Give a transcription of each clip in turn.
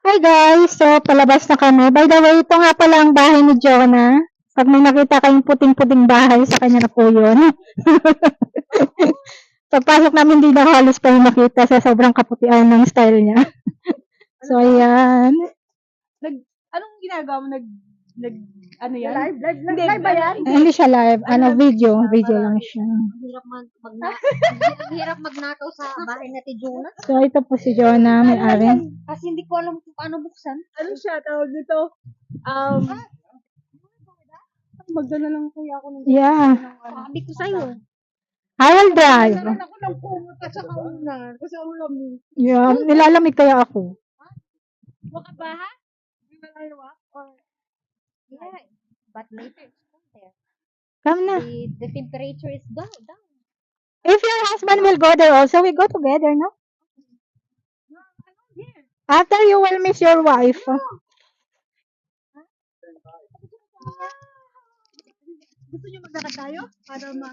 Hi guys! So, palabas na kami. By the way, ito nga pala ang bahay ni Jonah. Pag may nakita kayong puting-puting bahay, sa kanya na po yun. Pagpasok namin, hindi na halos pa yung makita sa sobrang kaputian ng style niya. so, ayan. Nag, anong ginagawa mo? Nag, nag, ano yan? Live, live, live, Hindi, live ba yan? Eh, hindi siya live. Ano, video. Video lang siya. Ang hirap mag, ang hirap magnakaw sa bahay na Tijuna. So, ito po si Jonah, may ari. Kasi hindi ko alam kung paano buksan. Ano siya? Tawag nito? Um, magdala lang kuya ako ng Yeah. Sabi ko sa'yo. I will drive. Nagkaroon ako ng pumunta sa kaunan kasi ang lamig. Yeah, nilalamig kaya ako. Baka ba ha? Hindi na dalawa? Or, Yeah. But later it's cold there. Come na. The, the temperature is down. down. If your husband will go there also, we go together, no? After you will miss your wife. gusto niyo magdala tayo? Para ma,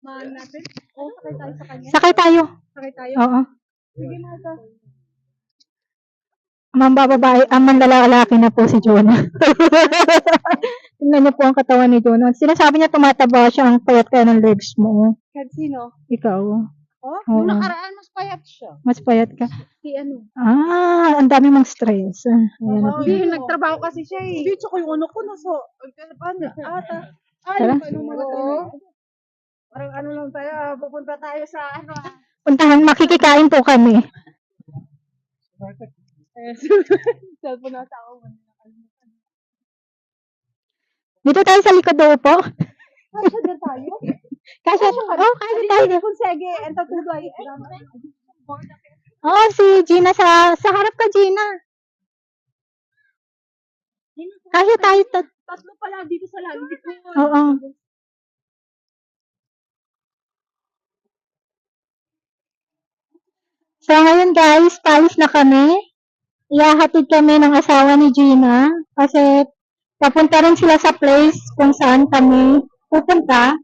ma natin? O, sakay tayo sa kanya? Sakay tayo. Sakay tayo? Oo. Sige ito. Mambababae, ang manlalalaki na po si Jonah. Tingnan niyo po ang katawan ni Jonah. Sinasabi niya tumataba siya ang payat kaya ng legs mo. Kahit sino? Ikaw. Oh, Oo. nung nakaraan mas payat siya. Mas payat ka. Si ano? Ah, ang dami mong stress. Ayan. Oh, hindi, nagtrabaho kasi siya eh. Hindi, tsaka yung ano ko nasa, paano, ata. Ah, Tara. ano, ano, ano, Parang ano lang tayo, ah, pupunta tayo sa ano ah. Puntahan, makikikain po kami. Cellphone na tao mo. Dito tayo sa likod daw po. Kasya din tayo? Kasi, oh, kasi tayo. Kung sige, enta tulay. Oh, si Gina sa, sa harap ka, Gina. Kasi tayo, tat- Tatlo pala dito sa langit na yun. Oo. So, ngayon guys, palis na kami. Iyahatid kami ng asawa ni Gina kasi papunta rin sila sa place kung saan kami pupunta.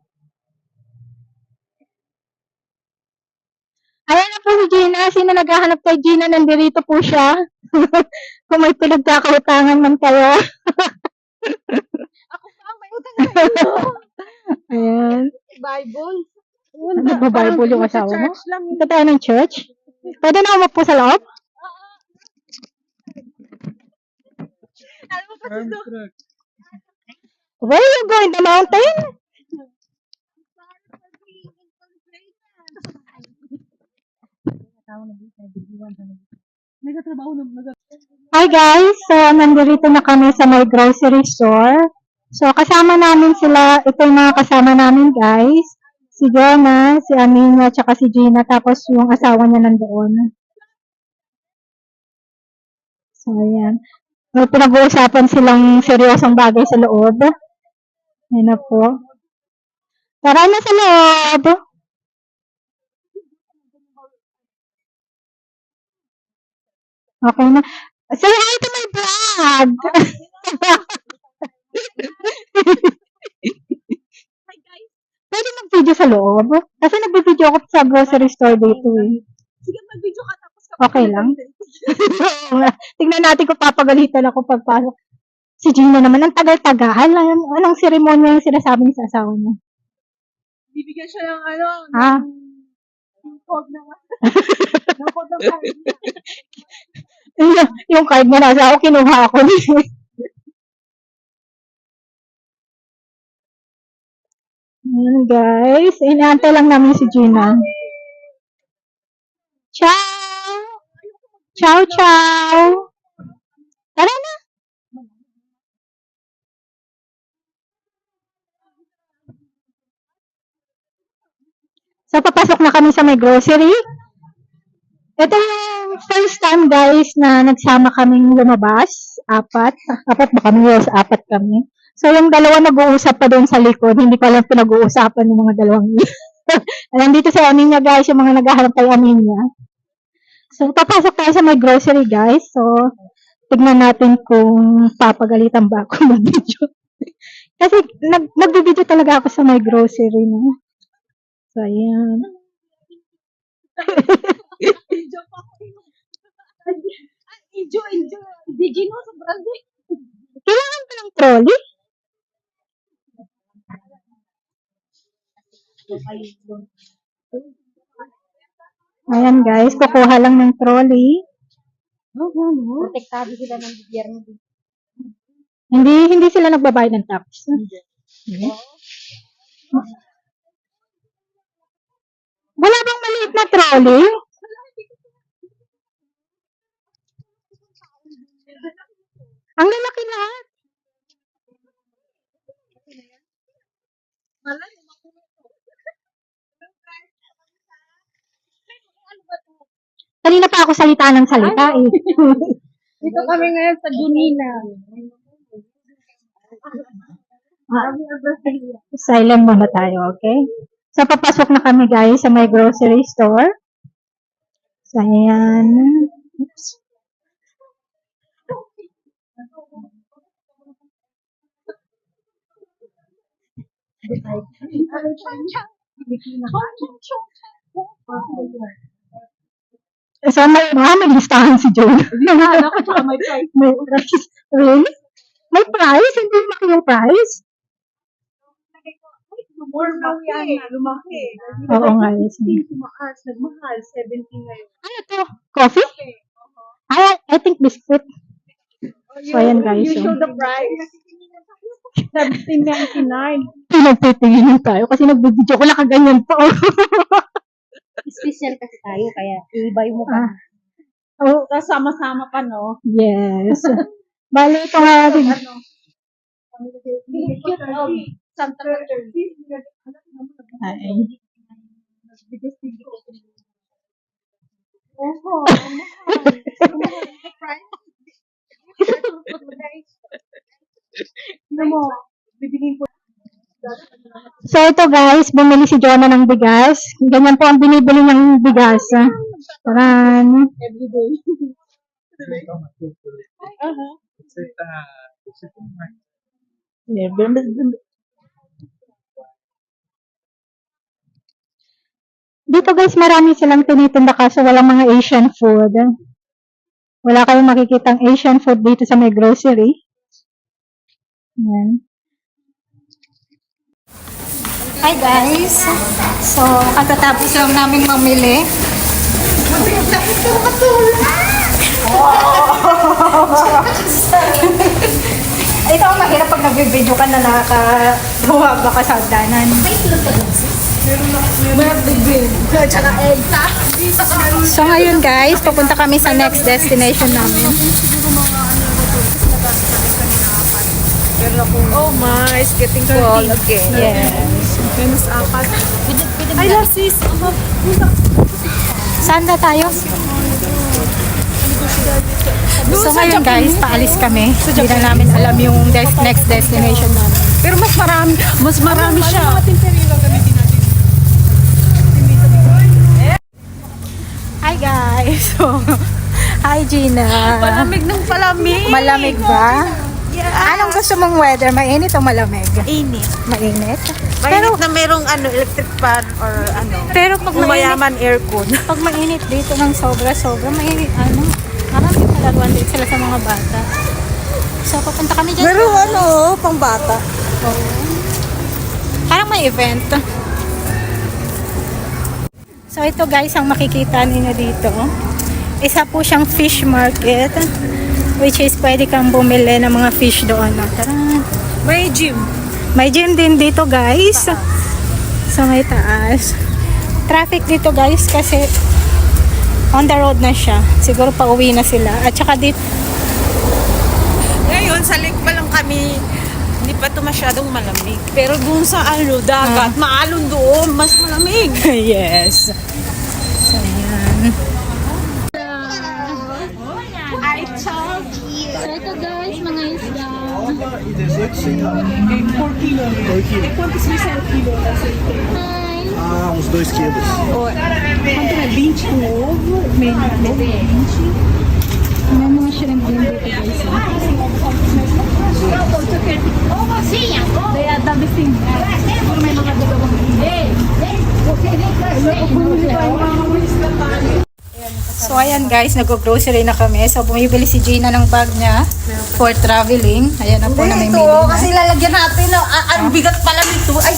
Ayan na po si Gina. Sino naghahanap kay Gina? Nandito po siya. kung may pinagkakautangan man kayo. Ako pa ang may utang na iyo. Ayan. Bible. Nagbabible yung asawa mo? Punta tayo ng church. Pwede na umupo sa loob? Where you going? The mountain? Hi guys! So, nandito na kami sa my grocery store. So, kasama namin sila. Ito yung mga kasama namin guys. Si Jonah, si Amina, tsaka si Gina. Tapos yung asawa niya nandoon. So, ayan. May pinag-uusapan silang seryosong bagay sa loob. Ayan na po. Tara na sa loob! Okay na. Say hi to my vlog! Pwede mag-video sa loob? Kasi nag-video ako sa grocery store dito eh. Sige, mag-video ka tapos ka. Okay lang. Tingnan natin kung papagalitan ako pagpasok. Si Gina naman, ang tagal-tagal. Anong, anong seremonya yung sinasabi niya sa asawa niya? Bibigyan siya ng ano, Ah. ng code ng ng code ng card. yung, yung card niya nasa ako, kinuha ako. Ayan guys, inaantay lang namin si Gina. Ciao! Ciao, ciao! Tara na! So, papasok na kami sa may grocery. Ito yung first time guys na nagsama kaming lumabas. Apat. Apat ba kami? Yes, apat kami. So, yung dalawa nag-uusap pa doon sa likod. Hindi pa lang pinag-uusapan ng mga dalawang yun. Nandito si Aminya guys, yung mga naghahanap kay Aminya. So, papasok tayo sa may grocery guys. So, tignan natin kung papagalitan ba ako mag-video. Kasi, nag, nag-video talaga ako sa may grocery, no? So, ayan. Enjoy, enjoy. Di Gino, sobrang. Kailangan pa ng trolley? Ayan guys, kukuha lang ng trolley. Protektado sila ng gobyerno dito. Hindi hindi sila nagbabayad ng tax. Wala bang maliit na trolley? Ang lalaki lahat. Kanina pa ako salita ng salita eh. Dito kami ngayon sa Junina. Silent muna tayo, okay? So, papasok na kami guys sa may grocery store. So, ayan. Oops. So, may, ah, may listahan si Joe. Ano ko tsaka may price. may price. Really? May price? Hindi laki yung price? More lumaki. Lumaki. Oo nga, yes. Tumaas, nagmahal. 17 ngayon. Ano to? Coffee? I, I think biscuit. So, ayan guys. You show the price? 17.99. pinagtitingin tayo kasi nagbibideo ko nakaganyan pa. Special kasi tayo, kaya iba yung mukha. ah, oh, Tapos sama-sama pa, no? yes. Bale, ito nga rin. Ano? Ay. Oho, Ano mo? Bibilin ko. So, ito guys, bumili si Jonah ng bigas. Ganyan po ang binibili ng bigas. Taran. Everyday. Dito guys, marami silang tinitinda kaso walang mga Asian food. Wala kayong makikitang Asian food dito sa may grocery. Yan. Hi guys! So, katatapos lang namin mamili. Ito ang mahirap pag nag-video ka na nakakabuwag ka sa hagdanan. So ngayon guys, papunta kami sa next destination namin. Oh my, it's getting cold again. Yes. Minus apat. I love sis. Saan na tayo? So ngayon guys, paalis kami. Hindi na namin alam yung des- next destination namin. Pero mas marami, mas marami siya. Hi guys! So, hi Gina! Palamig ng palamig. Malamig ba? Anong gusto mong weather? Mainit o malamig? Init. Mainit? Pero na merong ano, electric fan or ano, Pero pag mainit, umayaman aircon. pag mainit dito ng sobra-sobra, mainit, ano, marami palaruan din sila sa mga bata. So, papunta kami dyan. Pero ano, pang bata. Oo. Parang may event. So, ito guys, ang makikita ninyo dito. Isa po siyang fish market. Which is, pwede kang bumili ng mga fish doon. No? Tara. May gym. May gym din dito guys. Sa may taas. Traffic dito guys kasi on the road na siya. Siguro pa uwi na sila. At saka dito, Ngayon, sa lake pa lang kami, hindi pa ito masyadong malamig. Pero dun sa ano, dagat, maalon doon, mas malamig. yes. So, yan. I told you. So, ito guys, mga isla. Por quilo. E quantos isso é o quilo? Hi! Ah, uns 2 quilos. Quanto é? 20 com ovo, meio ovo, 20. May mga shrimp din dito guys. Kaya dami sing. Siguro may mga dalawang hindi. Bumili tayo mga isla tayo. Ayan, kasi So ayan guys, nag-grocery na kami. So bumibili si Gina ng bag niya for traveling. Ayan na po na may Ito, na. kasi lalagyan natin. ah, ang bigat pala nito. Ay,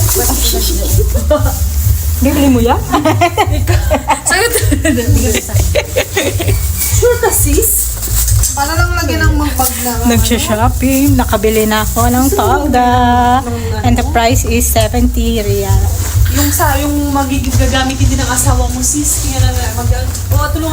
Bibili mo yan? sa'yo Sure ka, sis? Para lang lagyan ng mga bag na. Nagsha-shopping. Nakabili na ako ng tolda. And the price is 70 real. Yung sa, yung magiging gagamitin din ng asawa mo, sis. Kaya na, mag, oh, tulungan